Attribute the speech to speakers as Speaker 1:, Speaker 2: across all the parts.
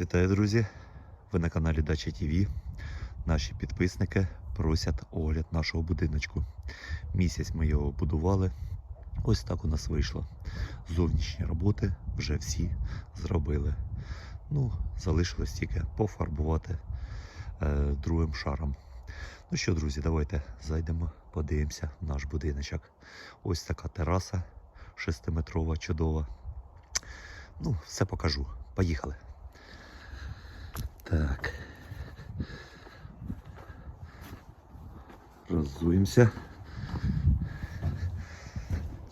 Speaker 1: Вітаю, друзі! Ви на каналі Дача ТВ. Наші підписники просять огляд нашого будиночку. Місяць ми його будували. Ось так у нас вийшло. Зовнішні роботи вже всі зробили. Ну, залишилось тільки пофарбувати е, другим шаром. Ну що, друзі, давайте зайдемо, подивимося в наш будиночок. Ось така тераса шестиметрова, чудова. Ну, все покажу. Поїхали. Розуємося.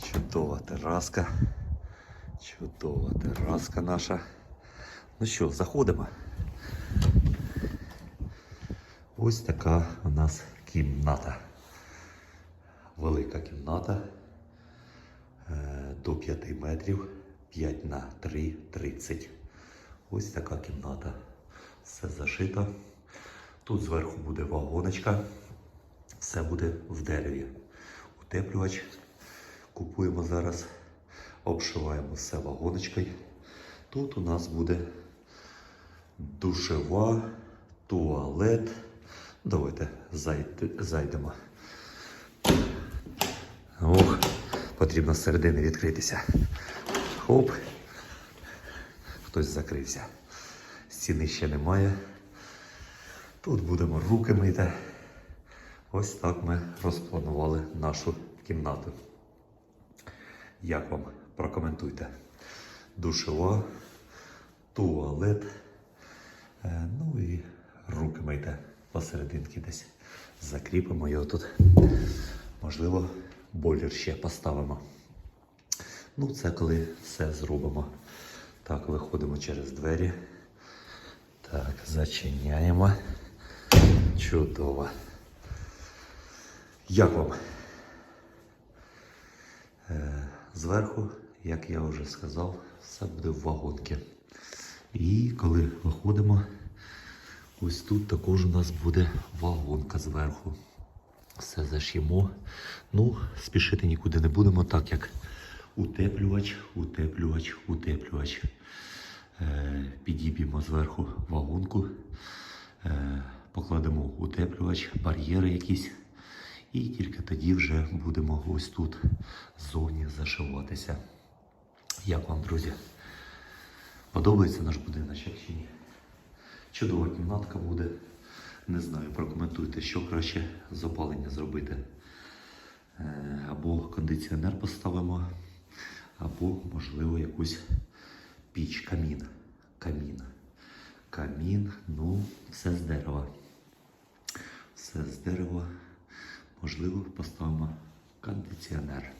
Speaker 1: Чудова тераска. Чудова тераска наша. Ну що, заходимо. Ось така у нас кімната. Велика кімната е, до 5 метрів 5 на 3 30. Ось така кімната. Все зашито. Тут зверху буде вагоночка. Все буде в дереві. Утеплювач. Купуємо зараз, обшиваємо все вагоночкою. Тут у нас буде душева, туалет. Давайте зайдемо. Ох, потрібно з середини відкритися. Хоп. Хтось закрився. Стіни ще немає. Тут будемо руки мити. Ось так ми розпланували нашу кімнату. Як вам? Прокоментуйте. Душова, туалет. Е, ну і руки мийте посерединки десь. Закріпимо його тут. Можливо, бойлер ще поставимо. Ну, це коли все зробимо. Так, виходимо через двері. Так, зачиняємо. Чудово. Як вам? Е, Зверху, як я вже сказав, все буде в вагонки. І коли виходимо, ось тут також у нас буде вагонка зверху. Все заш'ємо. Ну, спішити нікуди не будемо, так як утеплювач, утеплювач, утеплювач. Е, підіб'ємо зверху вагонку, е, покладемо утеплювач, бар'єри якісь. І тільки тоді вже будемо ось тут ззовні зашиватися. Як вам, друзі? Подобається наш будиночок чи ні? Чудова кімнатка буде. Не знаю, прокоментуйте, що краще з опалення зробити. Е, Або кондиціонер поставимо, або, можливо, якусь піч, камін. Камін. Камін, ну, все з дерева. Все з дерева. Можливо, поставимо кондиціонер.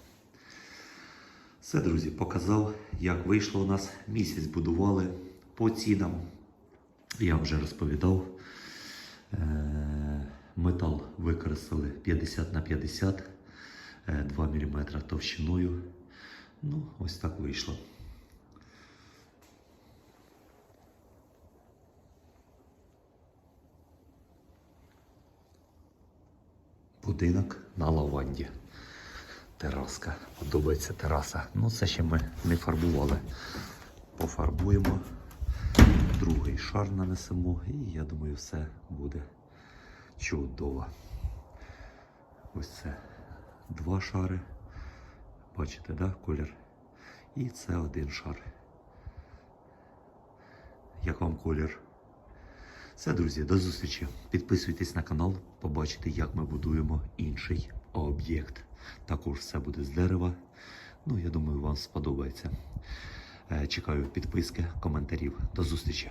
Speaker 1: Все, друзі, показав, як вийшло у нас. Місяць будували по цінам. Я вже розповідав. Е, Метал використали 50 на 50, е, 2 мм товщиною. Ну, ось так вийшло. Будинок на лаванді. Тераска. Подобається тераса. Ну, це ще ми не фарбували. Пофарбуємо. Другий шар нанесемо і я думаю, все буде чудово. Ось це два шари. Бачите, да, колір? І це один шар. Як вам колір? Все, друзі, до зустрічі. Підписуйтесь на канал, побачите, як ми будуємо інший об'єкт. Також все буде з дерева. Ну, я думаю, вам сподобається. Е, Чекаю підписки, коментарів. До зустрічі.